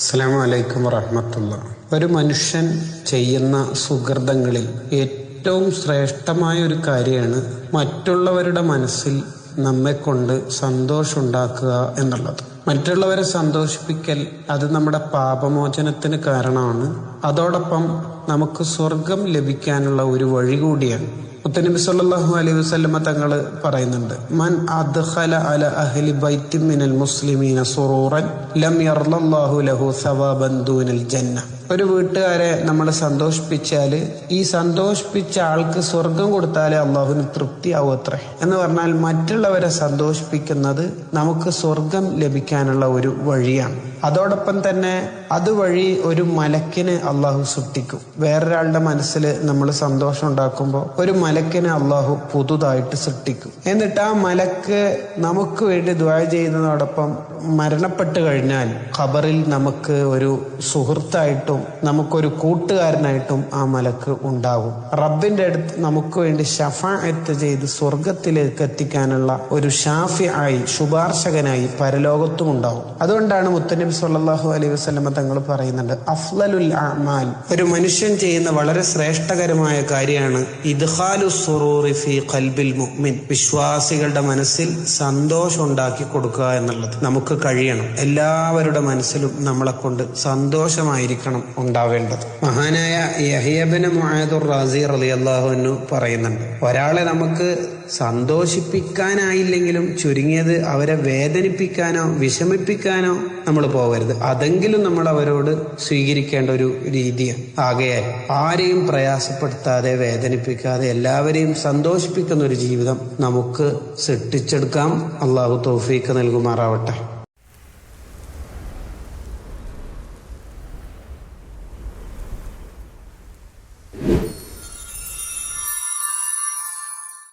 അസ്സാം വറഹമത്തുള്ള. ഒരു മനുഷ്യൻ ചെയ്യുന്ന സുഹൃതങ്ങളിൽ ഏറ്റവും ശ്രേഷ്ഠമായ ഒരു കാര്യമാണ് മറ്റുള്ളവരുടെ മനസ്സിൽ നമ്മെ കൊണ്ട് സന്തോഷമുണ്ടാക്കുക എന്നുള്ളത്. മറ്റുള്ളവരെ സന്തോഷിപ്പിക്കൽ അത് നമ്മുടെ പാപമോചനത്തിന് കാരണമാണ്. അതോടൊപ്പം നമുക്ക് സ്വർഗം ലഭിക്കാനുള്ള ഒരു വഴി കൂടിയാണ്. മുത്തനബി സല്ലല്ലാഹു അലൈഹി വസല്ലമ തങ്ങൾ പറയുന്നുണ്ട് മൻ അദ്ഖല അല അഹ്ലി ബൈത്തി മിനൽ മുസ്ലിമീന സുറൂറൻ ലം യർലല്ലാഹു ലഹു സവാബൻ ദൂനൽ ജന്ന. ഒരു വീട്ടുകാരെ നമ്മൾ സന്തോഷിപ്പിച്ചാൽ ഈ സന്തോഷിപ്പിച്ച ആൾക്ക് സ്വർഗം കൊടുത്താലേ അള്ളാഹുവിന് തൃപ്തിയാവും അത്രേ. എന്ന് പറഞ്ഞാൽ മറ്റുള്ളവരെ സന്തോഷിപ്പിക്കുന്നത് നമുക്ക് സ്വർഗം ലഭിക്കാനുള്ള ഒരു വഴിയാണ്. അതോടൊപ്പം തന്നെ അതുവഴി ഒരു മലക്കിന് അള്ളാഹു സൃഷ്ടിക്കും. വേറൊരാളുടെ മനസ്സിൽ നമ്മൾ സന്തോഷം ഉണ്ടാക്കുമ്പോൾ ഒരു മലക്കിനെ അള്ളാഹു പുതുതായിട്ട് സൃഷ്ടിക്കും. എന്നിട്ട് ആ മലക്ക് നമുക്ക് വേണ്ടി ദ്വായ ചെയ്യുന്നതോടൊപ്പം മരണപ്പെട്ട് കഴിഞ്ഞാൽ ഖബറിൽ നമുക്ക് ഒരു സുഹൃത്തായിട്ടും നമുക്കൊരു കൂട്ടുകാരനായിട്ടും ആ മലക്ക് ഉണ്ടാകും. റബ്ബിന്റെ അടുത്ത് നമുക്ക് വേണ്ടി ഷഫായത്ത് ചെയ്ത് സ്വർഗത്തിലേക്ക് എത്തിക്കാനുള്ള ഒരു ഷാഫി ആയി ശുപാർശകനായി പരലോകത്തും ഉണ്ടാവും. അതുകൊണ്ടാണ് മുത്തനബി സല്ലാഹു അലൈഹി വസ്ലമ തങ്ങൾ പറയുന്നുണ്ട് അഫ്ലലുൽ അമാൽ ഒരു മനുഷ്യൻ ചെയ്യുന്ന വളരെ ശ്രേഷ്ഠകരമായ കാര്യമാണ് ഫി ഖൽബിൽ മുഅ്മിൻ. വിശ്വാസികളുടെ മനസ്സിൽ സന്തോഷം ഉണ്ടാക്കി കൊടുക്കുക എന്നുള്ളത്. നമുക്ക് കഴിയണം. എല്ലാവരുടെ മനസ്സിലും നമ്മളെ കൊണ്ട് സന്തോഷമായിരിക്കണം ഉണ്ടാവേണ്ടത്. മഹാനായ യഹിയബിന് മുആദുർ റാസി അലി റളിയല്ലാഹു പറയുന്നുണ്ട്. ഒരാളെ നമുക്ക് സന്തോഷിപ്പിക്കാനായില്ലെങ്കിലും ചുരുങ്ങിയത് അവരെ വേദനിപ്പിക്കാനോ വിഷമിപ്പിക്കാനോ നമ്മൾ പോകരുത്. അതെങ്കിലും നമ്മൾ അവരോട് സ്വീകരിക്കേണ്ട ഒരു രീതിയാണ്. ആകയാൽ ആരെയും പ്രയാസപ്പെടുത്താതെ വേദനിപ്പിക്കാതെ എല്ലാവരെയും സന്തോഷിപ്പിക്കുന്ന ഒരു ജീവിതം നമുക്ക് സൃഷ്ടിച്ചെടുക്കാം. അള്ളാഹു തൗഫീക്ക് നൽകുമാറാവട്ടെ.